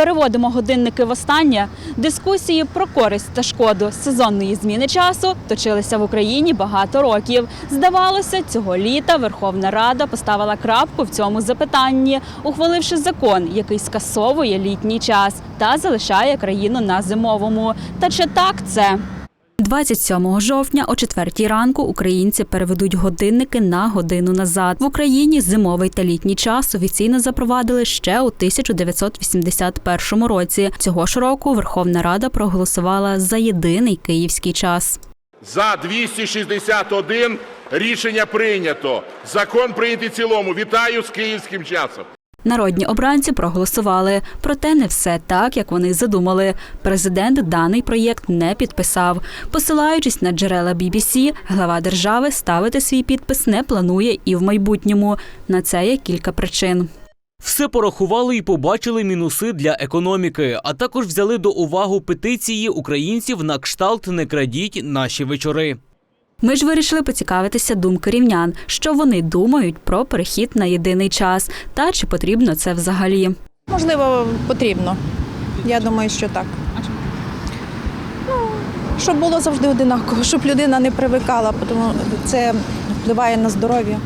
Переводимо годинники в останнє. Дискусії про користь та шкоду сезонної зміни часу точилися в Україні багато років. Здавалося, цього літа Верховна Рада поставила крапку в цьому запитанні, ухваливши закон, який скасовує літній час та залишає країну на зимовому. Та чи так це? 27 жовтня о 4 ранку українці переведуть годинники на годину назад. В Україні зимовий та літній час офіційно запровадили ще у 1981 році. Цього ж року Верховна Рада проголосувала за єдиний київський час. За 261 рішення прийнято. Закон прийнятий цілому. Вітаю з київським часом. Народні обранці проголосували, проте не все так, як вони задумали. Президент даний проєкт не підписав. Посилаючись на джерела BBC, глава держави ставити свій підпис не планує і в майбутньому. На це є кілька причин. Все порахували і побачили мінуси для економіки, а також взяли до уваги петиції українців на кшталт не крадіть наші вечори. Ми ж вирішили поцікавитися думки рівнян, що вони думають про перехід на єдиний час та чи потрібно це взагалі. Можливо, потрібно. Я думаю, що так. Ну, щоб було завжди одинаково, щоб людина не привикала, тому це впливає на здоров'я.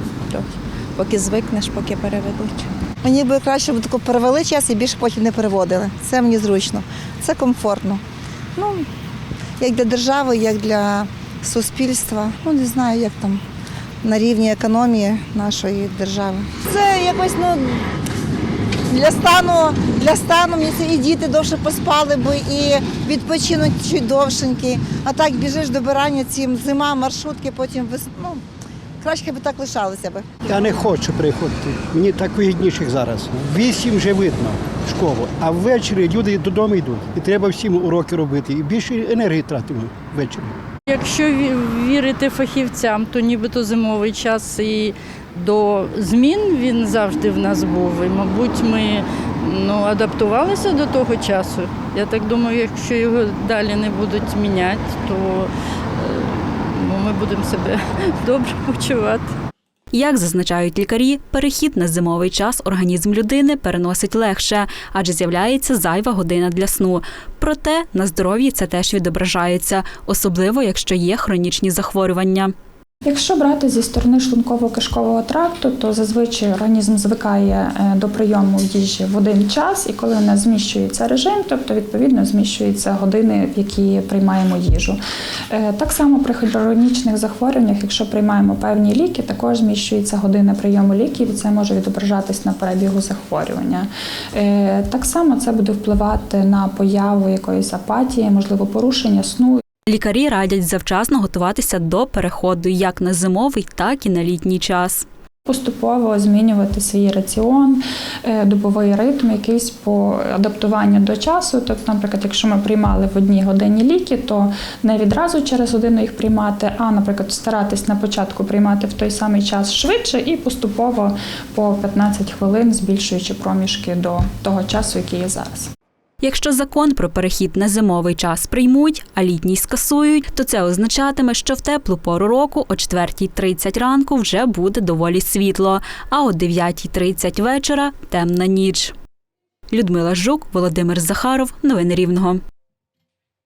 Поки звикнеш, поки переведуть. Мені би краще б тако перевели час і більше потім не переводили. Це мені зручно, це комфортно. Ну, як для держави, як для суспільства. Ну, не знаю, як там на рівні економії нашої держави. Це якось, ну, для стану, для стану мені і діти довше поспали би, і відпочинок чуть довшенький. А так біжиш до бирання цим зима, маршрутки, потім ну, краще би так лишалося би. Я не хочу приходити. Мені так вигідніше зараз. Вісім вже видно школу, а ввечері люди додому йдуть. І треба всім уроки робити. І більше енергії тратимо ввечері. Якщо вірити фахівцям, то нібито зимовий час і до змін він завжди в нас був. І, мабуть, ми ну, адаптувалися до того часу. Я так думаю, якщо його далі не будуть міняти, то е, ну, ми будемо себе добре почувати. Як зазначають лікарі, перехід на зимовий час організм людини переносить легше, адже з'являється зайва година для сну. Проте на здоров'ї це теж відображається, особливо якщо є хронічні захворювання. Якщо брати зі сторони шлунково-кишкового тракту, то зазвичай організм звикає е, до прийому їжі в один час, і коли у нас зміщується режим, тобто відповідно зміщуються години, в які приймаємо їжу. Е, Так само при хронічних захворюваннях, якщо приймаємо певні ліки, також зміщується година прийому ліків, і це може відображатись на перебігу захворювання. Е, Так само це буде впливати на появу якоїсь апатії, можливо, порушення сну Лікарі радять завчасно готуватися до переходу як на зимовий, так і на літній час. Поступово змінювати свій раціон, е, добовий ритм, якийсь по адаптуванню до часу. Тобто, наприклад, якщо ми приймали в одній годині ліки, то не відразу через годину їх приймати, а, наприклад, старатись на початку приймати в той самий час швидше і поступово по 15 хвилин, збільшуючи проміжки до того часу, який є зараз. Якщо закон про перехід на зимовий час приймуть, а літній скасують, то це означатиме, що в теплу пору року о 4.30 ранку вже буде доволі світло, а о 9.30 вечора темна ніч. Людмила Жук, Володимир Захаров. Новини Рівного.